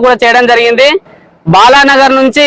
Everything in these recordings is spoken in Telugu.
కూడా చేయడం జరిగింది. బాలానగర్ నుంచి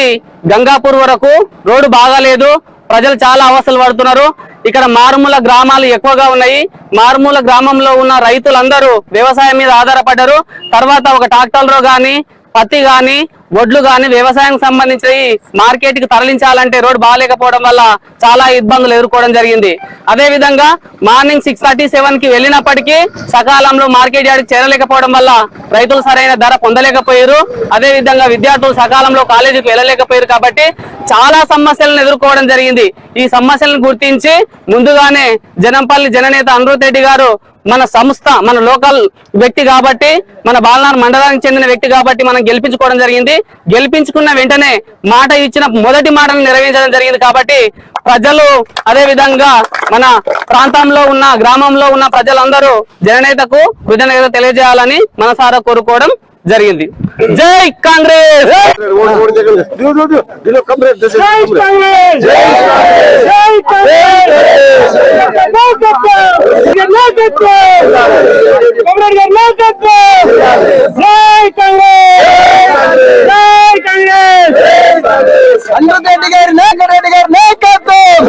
గంగాపూర్ వరకు రోడ్డు బాగాలేదు. ప్రజలు చాలా అవస్థలు పడుతున్నారు. ఇక్కడ మారుమూల గ్రామాలు ఎక్కువగా ఉన్నాయి. మారుమూల గ్రామంలో ఉన్న రైతులందరూ వ్యవసాయం మీద ఆధారపడ్డారు. తర్వాత ఒక ట్రాక్టర్లో కానీ పత్తి గాని వడ్లు గాని వ్యవసాయం సంబంధించి మార్కెట్కి తరలించాలంటే రోడ్ బాగాలేకపోవడం వల్ల చాలా ఇబ్బందులు ఎదుర్కోవడం జరిగింది. అదే విధంగా మార్నింగ్ సిక్స్ థర్టీ సెవెన్కి వెళ్ళినప్పటికీ సకాలంలో మార్కెట్ యార్డ్కి చేరలేకపోవడం వల్ల రైతులు సరైన ధర పొందలేకపోయారు. అదే విధంగా విద్యార్థులు సకాలంలో కాలేజీకి వెళ్ళలేకపోయారు కాబట్టి చాలా సమస్యలను ఎదుర్కోవడం జరిగింది. ఈ సమస్యలను గుర్తించి ముందుగానే జనంపల్లి జననేత అనిరుద్ రెడ్డి గారు మన సంస్థ మన లోకల్ వ్యక్తి కాబట్టి మన బాలనార్ మండలానికి చెందిన వ్యక్తి కాబట్టి మనం గెలిపించుకోవడం జరిగింది గెలిపించుకున్న వెంటనే మాట ఇచ్చిన మొదటి మాటను నెరవేర్చడం జరిగింది కాబట్టి ప్రజలు అదే విధంగా మన ప్రాంతంలో ఉన్న గ్రామంలో ఉన్న ప్రజలందరూ జననేతకు కృతజ్ఞత తెలియజేయాలని మనసారా కోరుకోవడం జరిగింది జై కాంగ్రెస్ రెడ్డి గారి రెడ్డి గారి నాయకత్వం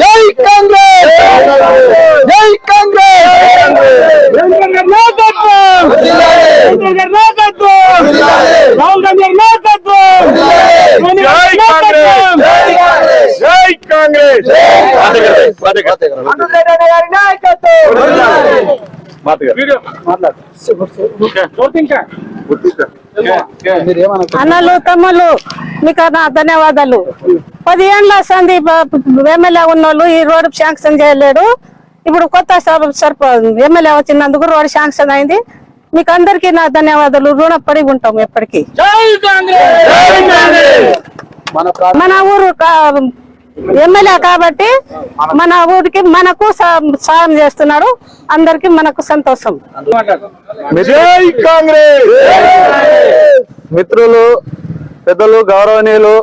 జై కాంగ్రెస్! జై కాంగ్రెస్! జై కాంగ్రెస్! గారి నాయకత్వం అన్నలు తమ్ముళ్ళు మీకు నా ధన్యవాదాలు. పదిహేనుల సంది ఎమ్మెల్యే ఉన్నోళ్ళు ఈ రోడ్డు శాంక్షన్ చేయలేడు. ఇప్పుడు కొత్త సర్ప- ఎమ్మెల్యే వచ్చినందుకు రోడ్డు శాంక్షన్ అయింది. మీకు అందరికీ నా ధన్యవాదాలు. రుణపడి ఉంటాం ఎప్పటికీ. మన ఊరు ఎమ్మెల్యే కాబట్టి మన ఊరికి మనకు సాయం చేస్తున్నాడు. అందరికి మనకు సంతోషం. కాంగ్రెస్! మిత్రులు పెద్దలు గౌరవనీయులు